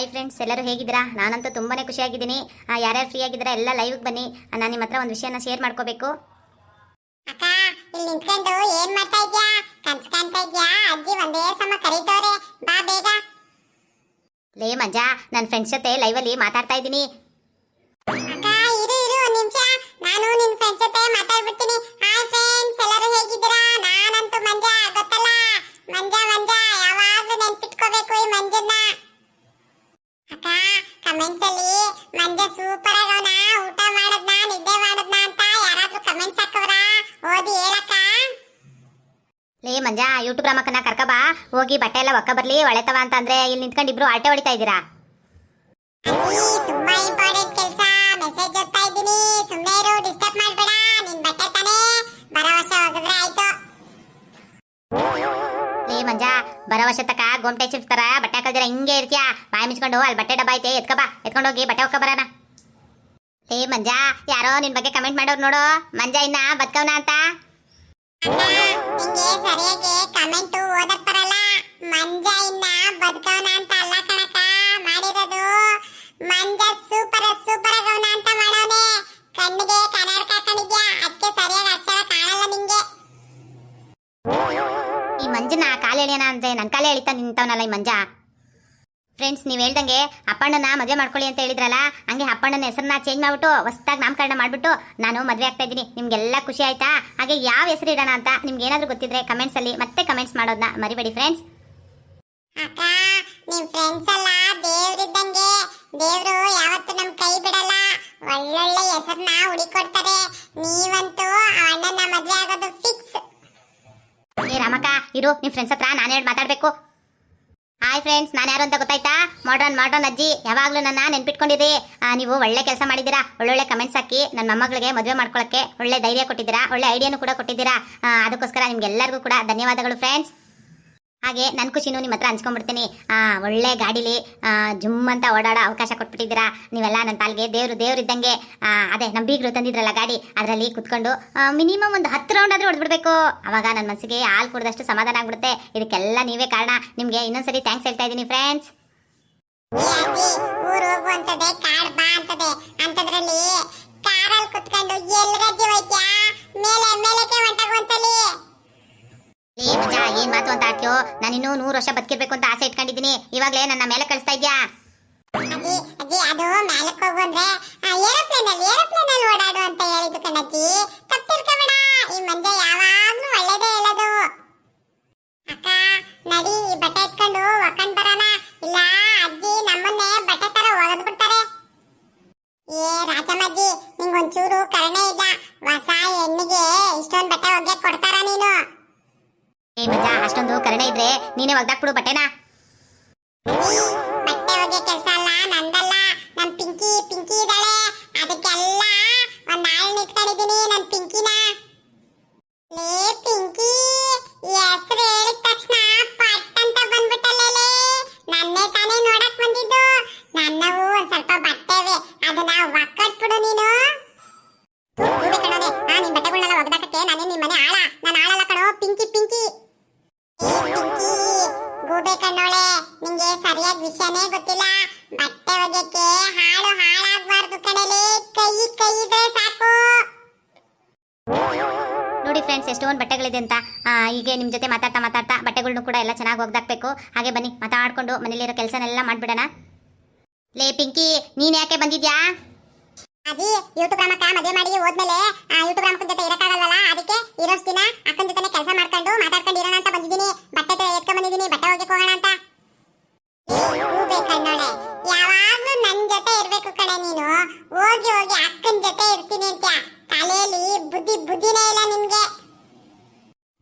Hi friends ಎಲ್ಲರೂ ಹೇಗಿದ್ದೀರಾ? ನಾನಂತೂ ತುಂಬಾನೇ ಖುಷಿಯಾಗಿದ್ದೀನಿ. ಯಾರ್ಯಾರು ಫ್ರೀ ಆಗಿದ್ದೀರಾ ಎಲ್ಲ ಲೈವ್ಗೆ ಬನ್ನಿ. ನಾನು ನಿಮ್ಮ ಹತ್ರ ಒಂದು ವಿಷಯನ ಶೇರ್ ಮಾಡ್ಕೋಬೇಕು. ಅಕ್ಕ ಇಲ್ಲಿ ನಿಂತ್ಕೊಂಡು ಏನ್ ಮಾಡ್ತಾ ಇದ್ಯಾ? ಕನ್ಸ್ ಕಾಣ್ತಾ ಇದ್ಯಾ? ಅಜ್ಜಿ ಒಂದೇ ಸಮ ಕರೀತವ್ರೆ. ಬಾ ಬೇಗ. ಲೇ ಮಂಜಾ ನನ್ನ ಫ್ರೆಂಡ್ಸ್ ಜೊತೆ ಲೈವಲ್ಲಿ ಮಾತಾಡ್ತಾ ಇದ್ದೀನಿ. ಅಕ್ಕ ಇರು ಇರು ಒಂದ್ ನಿಮಿಷ. ನಾನು ನಿನ್ ಫ್ರೆಂಡ್ಸ್ ಜೊತೆ ಮಾತಾಡ್ಬಿಡ್ತೀನಿ. ಮಂಜಾ ಯೂಟ್ಯೂಬ್ ರಾಮಕ್ಕನ ಕರ್ಕಬಾ ಹೋಗಿ ಬಟ್ಟೆ ಎಲ್ಲ ಒಕ್ಕ ಬರ್ಲಿ ಒಳೆತವ ಅಂತ ಅಂದ್ರೆ ಇಲ್ಲಿ ನಿಂತ್ಕೊಂಡು ಇಬ್ರು ಆಟೆ ಹೊಡಿತಾ ಇದ್ದೀರಾ? ಏ ತುಂಬಾ ಇಂಪಾರ್ಟೆಂಟ್ ಕೆಲಸ. ಮೆಸೇಜ್ ಓದ್ತಾ ಇದ್ದೀನಿ. ಸುಮ್ಮನೆ ಇರು ಡಿಸ್ಟರ್ಬ್ ಮಾಡಬೇಡ. ನಿನ್ ಬಟ್ಟೆ ತಾನೇ. ವರ್ಷ ಹೋಗಿದ್ರೆ ಆಯ್ತು. ಲೇ ಮಂಜಾ ಬರೋ ವರ್ಷ ತಕ ಗೋಮ್ಟೆ ಚಿಪ್ಸ್ ತರ ಬಟ್ಟೆ ಹಾಕಲ್ದಿರ ಹಿಂಗೆ ಇರ್ತೀಯಾ? ಬಾಯಿ ಮುಚ್ಕೊಂಡು ಅಲ್ಲಿ ಬಟ್ಟೆ ಡಬ್ಬ ಐತೆ ಎತ್ಕಬಾ ಎತ್ಕೊಂಡು ಹೋಗಿ ಬಟ್ಟೆ ಒಕ್ಕ ಬರೋಣ. ಏ ಮಂಜಾ ಯಾರೋ ನಿನ್ ಬಗ್ಗೆ ಕಮೆಂಟ್ ಮಾಡೋರು ನೋಡು. ಮಂಜಾ ಇನ್ನ ಬದುಕವನ ಅಂತ ಅಣ್ಣ ನಿಂಗೆ ಸರಿಯಾಗಿ ಕಮೆಂಟ್ ಓದಕ್ ಬರಲ್ಲ ಮಂಜ ಬದುಕವನ ಅಂತ ಅಲ್ಲ ಕಣಕ ಮಾಡಿರೋದು ಮಂಜ ಸೂಪರ್ ಸೂಪರ್ ಆಗವನ ಅಂತ ಮಾಡೋನೆ. ಕಣ್ಣಿಗೆ ಕನ್ನಡಕ ಹಾಕೊಂಡಿದ್ಯಾ ಅದಕ್ಕೆ ಸರಿಯಾಗಿ ಅಕ್ಷರ ಕಾಣಲ್ಲ ನಿಂಗೆ. ಈ ಮಂಜನ ಕಾಲು ಎಳಿಯೋಣ ಅಂದ್ರೆ ನನ್ನ ಕಾಲೇ ಎಳಿತಾ ನಿಂತವನಲ್ಲ ಈ ಮಂಜ. ಫ್ರೆಂಡ್ಸ್ ನೀವು ಹೇಳ್ದಂಗೆ ಅಪ್ಪಣ್ಣನ ಮದುವೆ ಮಾಡ್ಕೊಳ್ಳಿ ಅಂತ ಹೇಳಿದ್ರಲ್ಲ, ಹಂಗೆ ಅಪ್ಪಣ್ಣನ ಹೆಸರನ್ನ ಚೇಂಜ್ ಮಾಡ್ಬಿಟ್ಟು ಹೊಸದಾಗಿ ನಾಮಕರಣ ಮಾಡ್ಬಿಟ್ಟು ನಾನು ಮದುವೆ ಆಗ್ತಾ ಇದ್ದೀನಿ. ನಿಮ್ಗೆಲ್ಲ ಖುಷಿ ಆಯ್ತಾ? ಹಾಗೆ ಯಾವ ಹೆಸರು ಇಡೋಣ ಅಂತ ನಿಮ್ಗೆ ಏನಾದರೂ ಗೊತ್ತಿದ್ರೆ ಕಮೆಂಟ್ಸ್ ಅಲ್ಲಿ ಮತ್ತೆ ಕಮೆಂಟ್ಸ್ ಮಾಡೋದನ್ನ ಮರಿಬೇಡಿ ಫ್ರೆಂಡ್ಸ್ ಅಕ್ಕ ನಿಮ್ ಫ್ರೆಂಡ್ಸ್ ಎಲ್ಲ ದೇವ್ರಿದ್ದಂಗೆ ದೇವ್ರು ಯಾವತ್ತೂ ನಮ್ ಕೈ ಬಿಡಲ್ಲ. ಒಳ್ಳೊಳ್ಳೆ ಹೆಸರನ್ನ ಹುಡುಕೊಡ್ತಾರೆ. ನೀವಂತೂ ಅಣ್ಣನ ಮದ್ವೆ ಆಗೋದು ಫಿಕ್ಸ್ ಏ ರಾಮಕ್ಕ ಇರು ನಿಮ್ಮ ಫ್ರೆಂಡ್ಸ್ ಹತ್ರ ನಾನು ಹೇಳಿ ಮಾತಾಡಬೇಕು. ಹಾಯ್ ಫ್ರೆಂಡ್ಸ್ ನಾನು ಯಾರು ಅಂತ ಗೊತ್ತಾಯ್ತಾ? ಮಾಡ್ರನ್ ಮಾಡ್ರನ್ ಅಜ್ಜಿ ಯಾವಾಗಲೂ ನನ್ನ ನೆನ್ಪಿಟ್ಕೊಂಡಿರಿ ಆ, ನೀವು ಒಳ್ಳೆ ಕೆಲಸ ಮಾಡಿದ್ದೀರಾ? ಒಳ್ಳೊಳ್ಳೆ ಕಮೆಂಟ್ಸ್ ಹಾಕಿ ನನ್ನ ಮೊಮ್ಮಗಳಿಗೆ ಮದುವೆ ಮಾಡ್ಕೊಳ್ಳೋಕ್ಕೆ ಒಳ್ಳೆ ಧೈರ್ಯ ಕೊಟ್ಟಿದ್ದೀರಾ? ಒಳ್ಳೆ ಐಡಿಯಾನು ಕೂಡ ಕೊಟ್ಟಿದ್ದೀರಾ? ಅದಕ್ಕೋಸ್ಕರ ನಿಮ್ಗೆಲ್ಲರಿಗೂ ಕೂಡ ಧನ್ಯವಾದಗಳು ಫ್ರೆಂಡ್ಸ್ ಹಾಗೆ ನನ್ನ ಖುಷಿನೂ ನಿಮ್ಮ ಹತ್ರ ಹಂಚ್ಕೊಂಡ್ಬಿಡ್ತೀನಿ. ಒಳ್ಳೆ ಗಾಡಿಲಿ ಜುಮ್ ಅಂತ ಓಡಾಡೋ ಅವಕಾಶ ಕೊಟ್ಬಿಟ್ಟಿದ್ದೀರಾ? ನೀವೆಲ್ಲ ನನ್ನ ಪಾಲ್ಗೆ ದೇವ್ರು ಇದ್ದಂಗೆ. ಅದೇ ನಮ್ಮ ಬೀಗರು ತಂದಿದ್ರಲ್ಲ ಗಾಡಿ, ಅದರಲ್ಲಿ ಕುತ್ಕೊಂಡು ಮಿನಿಮಮ್ ಒಂದು ಹತ್ತು ರೌಂಡ್ ಆದರೂ ಹೊಡೆದ್ಬಿಡ್ಬೇಕು ಅವಾಗ ನನ್ನ ಮನಸ್ಸಿಗೆ ಹಾಲು ಕುಡಿದಷ್ಟು ಸಮಾಧಾನ ಆಗ್ಬಿಡುತ್ತೆ. ಇದಕ್ಕೆಲ್ಲ ನೀವೇ ಕಾರಣ. ನಿಮಗೆ ಇನ್ನೊಂದ್ಸರಿ ಥ್ಯಾಂಕ್ಸ್ ಹೇಳ್ತಾ ಇದ್ದೀನಿ ಫ್ರೆಂಡ್ಸ್ ಅಂತದ್ರಲ್ಲಿ ಕಾರಲ್ಲಿ ಹೋಯ್ತ್ಯಾ? ಮೇಲೆ ಏ ಮಜಾ ಏನ್ ಮಾತು ಅಂತ ಆಡ್ತೀಯೋ ನಾನು ಇನ್ನೂ ನೂರು ವರ್ಷ ಬದುಕಿರ್ಬೇಕು ಅಂತ ಆಸೆ ಇಟ್ಕೊಂಡಿದ್ದೀನಿ. ಇವಾಗಲೇ ನನ್ನ ಮೇಲೆ ಕಳಿಸ್ತಾ ಇದ್ಯಾ? ಅಜ್ಜಿ ಅಜ್ಜಿ, ಅದು ಅಲ್ಲಿ ಅಲ್ಲಿ ಅಂತ ಹೇಳಿದ್ದು ಕಣಜ್ಜಿ. ತಪ್ಪಿರ್ಕೋಬೇಡ ಈ ಮಂಜ ಯಾವಾಗ್ಲೂ ಒಳ್ಳೇದೇ ಹೇಳೋದು. ಅಕ್ಕ, ನಡಿ, ಈ ಬಟ್ಟೆ ಇಟ್ಕೊಂಡು ಒಕ್ಕಂಡ್ ಬರೋಣ. ಇಲ್ಲ, ಅಜ್ಜಿ ನಮ್ಮನ್ನೇ ತರ ಏ ಇಲ್ಲ. ಹೊಸ ಹೆಣ್ಣಿಗೆ ಇಷ್ಟೊಂದು ಬಟ್ಟೆ ಒಗ್ಗೆ ಕೊಡ್ತಾರ ನೀನು? ಏ ಮಜಾ ಅಷ್ಟೊಂದು ಕರುಣೆ ಇದ್ರೆ ನೀನೇ ಒಗ್ದಾಕ್ಬಿಡು ಬಟ್ಟೆನಾ. ಬಟ್ಟೆ ಒಗೆ ಕೆಲಸ ಅಲ್ಲ, ನಂದಲ್ಲ. ನನ್ ಪಿಂಕಿ ಪಿಂಕಿ ಇದ್ದಾಳೆ. ಅದಕ್ಕೆಲ್ಲ ಒಂದ್ ನಾಳೆ ನಿಂತ್ಕೊಂಡಿದ್ದೀನಿ ನನ್ ಪಿಂಕಿನ. ಪಿಂಕಿ ಹೆಸರು ಹೇಳಿದ ತಕ್ಷಣ ಪಟ್ ಅಂತ ಬಂದ್ಬಿಟ್ಟಲ್ಲೇ ನನ್ನೇ ತಾನೇ ನೋಡಕ್ ಬಂದಿದ್ದು. ನನ್ನವು ಒಂದ್ ಸ್ವಲ್ಪ ಬಟ್ಟೆವೆ. ಅದನ್ನ ಒಕ್ಕಟ್ಬಿಡು ನೀನು. ವಿಷಯನೇ ಗೊತ್ತಿಲ್ಲ. ಬಟ್ಟೆ ಒಗೆಕ್ಕೆ ಹಾಳು ಹಾಳಾಗ್ಬಾರ್ದು ಕಣಲೆ. ಕೈ ಕೈ ಇದ್ರೆ ಸಾಕು. ನೋಡಿ ಫ್ರೆಂಡ್ಸ್ ಎಷ್ಟೊಂದು ಬಟ್ಟೆಗಳಿದೆ ಅಂತ. ಹೀಗೆ ನಿಮ್ಮ ಜೊತೆ ಮಾತಾಡ್ತಾ ಮಾತಾಡ್ತಾ ಬಟ್ಟೆಗಳ್ನು ಕೂಡ ಎಲ್ಲ ಚೆನ್ನಾಗಿ ಒಗ್ದಾಕ್ಬೇಕು. ಹಾಗೆ ಬನ್ನಿ ಮಾತಾಡ್ಕೊಂಡು ಮನೇಲಿರೋ ಕೆಲಸನೆಲ್ಲ ಮಾಡ್ಬಿಡೋಣ. ಲೇ ಪಿಂಕಿ ನೀನ್ ಯಾಕೆ ಬಂದಿದ್ಯಾ? ಅದಿ ಯೂಟ್ಯೂಬ್ ರಾಮಕ್ಕ ಮದುವೆ ಮಾಡಿ ಹೋದ್ಮೇಲೆ ಯೂಟ್ಯೂಬ್ ರಾಮಕ್ಕನ ಜೊತೆ ಇರಕ್ಕಾಗಲ್ಲ ಅದಕ್ಕೆ ಇರೋಷ್ಟು ದಿನ ಅಕ್ಕನ ಜೊತೆ ಕೆಲಸ ಮಾಡ್ಕೊಂಡು ಮಾತಾಡ್ಕೊಂಡು ಇರೋಣ ಅಂತ ಬಂದಿದ್ದೀನಿ. ಕಣೆ ನೀನು? ಹೋಗಿ ಹೋಗಿ ಅಕ್ಕನ ಜೊತೆ ಇರ್ತೀನಿ ಅಂತ. ತಲೆಯಲ್ಲಿ ಬುದ್ಧಿ ಬುದ್ಧಿನೇ ಇಲ್ಲ ನಿನ್ಗೆ.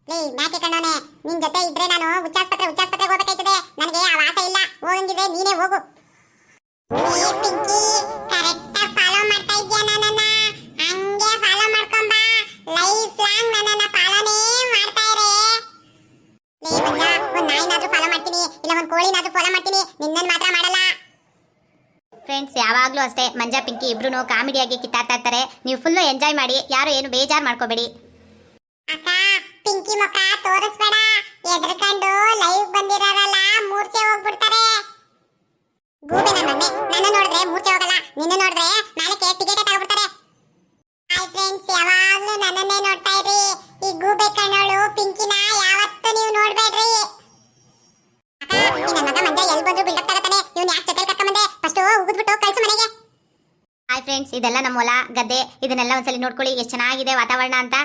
ಲೇ ನಾಕೆ ಕಣ್ಣೋನೆ ನಿನ್ ಜೊತೆ ಇದ್ರೆ ನಾನು ಉಚ್ಚಾಸ್ಪತ್ರೆ ಉಚ್ಚಾಸ್ಪತ್ರೆಗೆ ಹೋಗ್ಬೇಕಾಯ್ತದೆ. ನನಗೆ ಆ ವಾಸ ಇಲ್ಲ. ಹೋಗಂಗಿದ್ರೆ ನೀನೇ ಹೋಗು. ಪಿಂಕಿ! ಯಾವಾಗಲೂ ಅಷ್ಟೇ, ಮಂಜಾ ಪಿಂಕಿ ಇಬ್ರು ಕಾಮಿಡಿಯಾಗಿ ಕಿತ್ತಾಡ್ತಾ ಇರ್ತಾರೆ ನೀವು ಫುಲ್ಲು ಎಂಜಾಯ್ ಮಾಡಿ, ಯಾರು ಏನು ಬೇಜಾರು ಮಾಡ್ಕೋಬೇಡಿ. ಅಕ್ಕ, ಪಿಂಕಿ ಬಂದಿರೋರಲ್ಲ, ಮೂರ್ಛೆ ಹೋಗ್ಬಿಡ್ತಾರೆ. ಗೂಬೆ ನನ್ನ ನೋಡ್ತಾ ಇರಿ. ಇದೆಲ್ಲ ನಮ್ಮ ಹೊಲ ಗದ್ದೆ ಇದನ್ನೆಲ್ಲ ಒಂದ್ಸಲಿ ನೋಡ್ಕೊಳ್ಳಿ ಎಷ್ಟು ಚೆನ್ನಾಗಿದೆ ವಾತಾವರಣ ಅಂತ.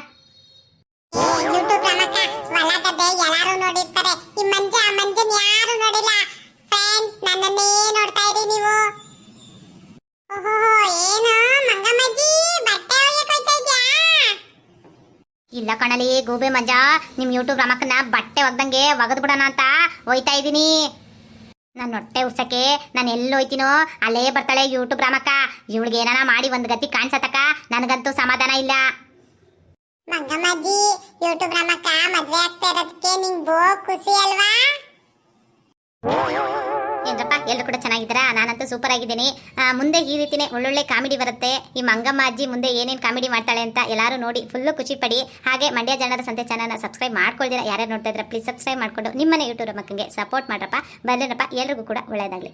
ಇಲ್ಲ ಕಣಲಿ ಗೂಬೆ ಮಂಜ ನಿಮ್ ಯೂಟ್ಯೂಬ್ ರಮಕ್ಕನ ಬಟ್ಟೆ ಒಗ್ದಂಗೆ ಒಗದ್ ಬಿಡೋಣ ಅಂತ ಹೋಯ್ತಾ ಇದೀನಿ. ನನ್ನ ಹೊಟ್ಟೆ ಉರ್ಸಕ್ಕೆ ನಾನು ಎಲ್ಲಿ ಹೋಯ್ತೀನೋ, ಅಲ್ಲೇ ಬರ್ತಾಳೆ ಯೂಟ್ಯೂಬ್ ರಾಮಕ್ಕ. ಇವಳಿಗೆ ಏನಾನ ಮಾಡಿ ಒಂದು ಗತಿ ಕಾಣ್ಸತಕ್ಕ? ನನಗಂತೂ ಸಮಾಧಾನ ಇಲ್ಲ. ಮಂಗಮ್ಮಜ್ಜಿ ಯೂಟ್ಯೂಬ್ ರಾಮಕ್ಕ, ಮದ್ವೆ ಆಗ್ತಾ ಇರೋದಕ್ಕೆ ನಿಂಗೆ ಬೋ ಖುಷಿ ಅಲ್ವಾ? ಏನ್ರಪ್ಪ ಎಲ್ಲರೂ ಕೂಡ ಚೆನ್ನಾಗಿದ್ದೀರಾ? ನಾನಂತೂ ಸೂಪರ್ ಆಗಿದ್ದೀನಿ. ಮುಂದೆ ಈ ರೀತಿನೇ ಒಳ್ಳೊಳ್ಳೆ ಕಾಮಿಡಿ ಬರುತ್ತೆ. ಈ ಮಂಗಮ್ಮ ಅಜ್ಜಿ ಮುಂದೆ ಏನೇನು ಕಾಮಿಡಿ ಮಾಡ್ತಾಳೆ ಅಂತ ಎಲ್ಲರೂ ನೋಡಿ ಫುಲ್ಲು ಖುಷಿ ಪಡಿ. ಹಾಗೆ ಮಂಡ್ಯ ಜನರ ಸಂತೆ ಚಾನಲ್ನ ಸಬ್ಸ್ಕ್ರೈಬ್ ಮಾಡ್ಕೊಳ್ತೀರಾ ಯಾರ್ಯಾರು ನೋಡ್ತಾ ಇದ್ರೆ ಪ್ಲೀಸ್ ಸಬ್ಸ್ಕ್ರೈಬ್ ಮಾಡಿಕೊಂಡು ನಿಮ್ಮನೆ ಯೂಟ್ಯೂಬ್ ಮಕ್ಕಳಿಗೆ ಸಪೋರ್ಟ್ ಮಾಡ್ರಪ್ಪ. ಬರ್ಲೇನಪ್ಪ? ಎಲ್ರಿಗೂ ಕೂಡ ಒಳ್ಳೆಯದಾಗಲಿ